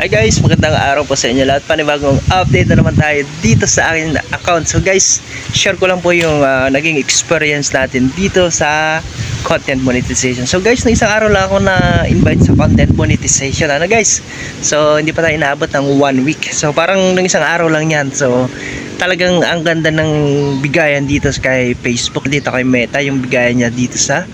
Hi guys, magandang araw po sa inyo lahat. Panibagong update na naman tayo dito sa akin account. So guys, share ko lang po yung ah, naging experience natin dito sa content monetization. So guys, na isang araw lang ako na invite sa content monetization. Ano guys? So hindi pa tayo inaabot ng one week. So parang nang isang araw lang yan. So talagang ang ganda ng bigayan dito kay Facebook, dito kay Meta, yung bigayan niya dito sa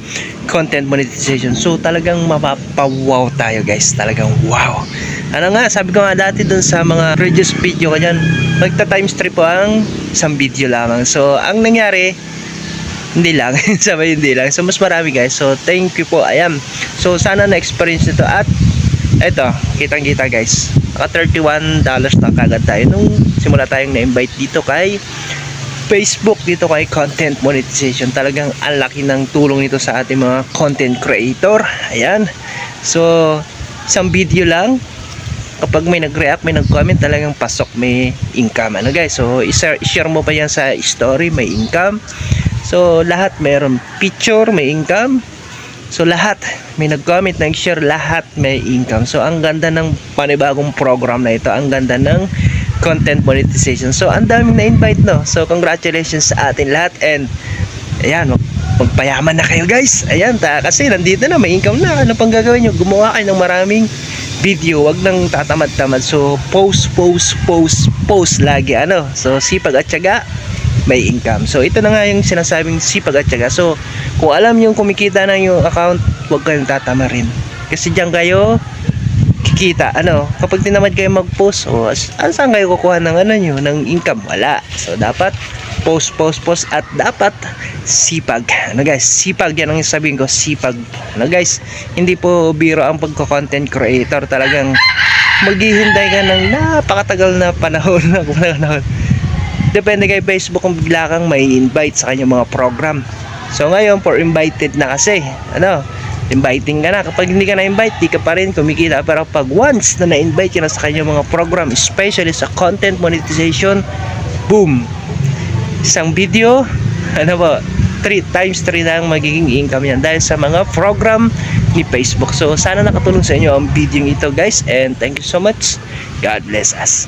content monetization. So talagang mapapawaw tayo guys. Talagang wow. Ano nga, sabi ko nga dati dun sa mga previous video ko dyan, magta times 3 po ang isang video lamang. So ang nangyari, hindi lang, sabay hindi lang. So mas marami guys. So thank you po. Ayan. So sana na-experience nito at eto, kitang-kita guys. Naka 31 dollars na kagad tayo nung simula tayong na-invite dito kay Facebook dito kay content monetization. Talagang ang laki ng tulong nito sa ating mga content creator. Ayan. So, isang video lang kapag may nag-react, may nag-comment, talagang pasok, may income. Ano guys? So, isa- share mo pa yan sa story, may income. So, lahat mayroon picture, may income. So, lahat may nag-comment, nag-share, lahat may income. So, ang ganda ng panibagong program na ito. Ang ganda ng content monetization. So, ang daming na-invite, no? So, congratulations sa atin lahat. And, ayan, mag- magpayaman na kayo, guys. Ayan, ta kasi nandito na, may income na. Ano pang gagawin nyo? Gumawa kayo ng maraming video. Wag nang tatamad-tamad. So, post, post, post, post lagi. Ano? So, sipag at tiyaga, may income. So, ito na nga yung sinasabing sipag at tiyaga. So, kung alam yung kumikita na yung account, huwag kayong tatama rin. Kasi diyan kayo kikita. Ano, kapag tinamad kayo mag-post, o as- saan kayo kukuha ng ano nyo, ng income? Wala. So, dapat post, post, post at dapat sipag. Ano guys, sipag yan ang sabihin ko, sipag. Ano guys, hindi po biro ang pagko-content creator. Talagang maghihintay ka ng napakatagal na panahon na panahon. Depende kay Facebook kung bigla kang may invite sa kanyang mga program. So ngayon, for invited na kasi, ano, inviting ka na. Kapag hindi ka na-invite, di ka pa rin kumikita. Pero pag once na na-invite ka na sa kanyang mga program, especially sa content monetization, boom! Isang video, ano po, 3 times 3 na ang magiging income yan dahil sa mga program ni Facebook. So sana nakatulong sa inyo ang video ito guys and thank you so much. God bless us.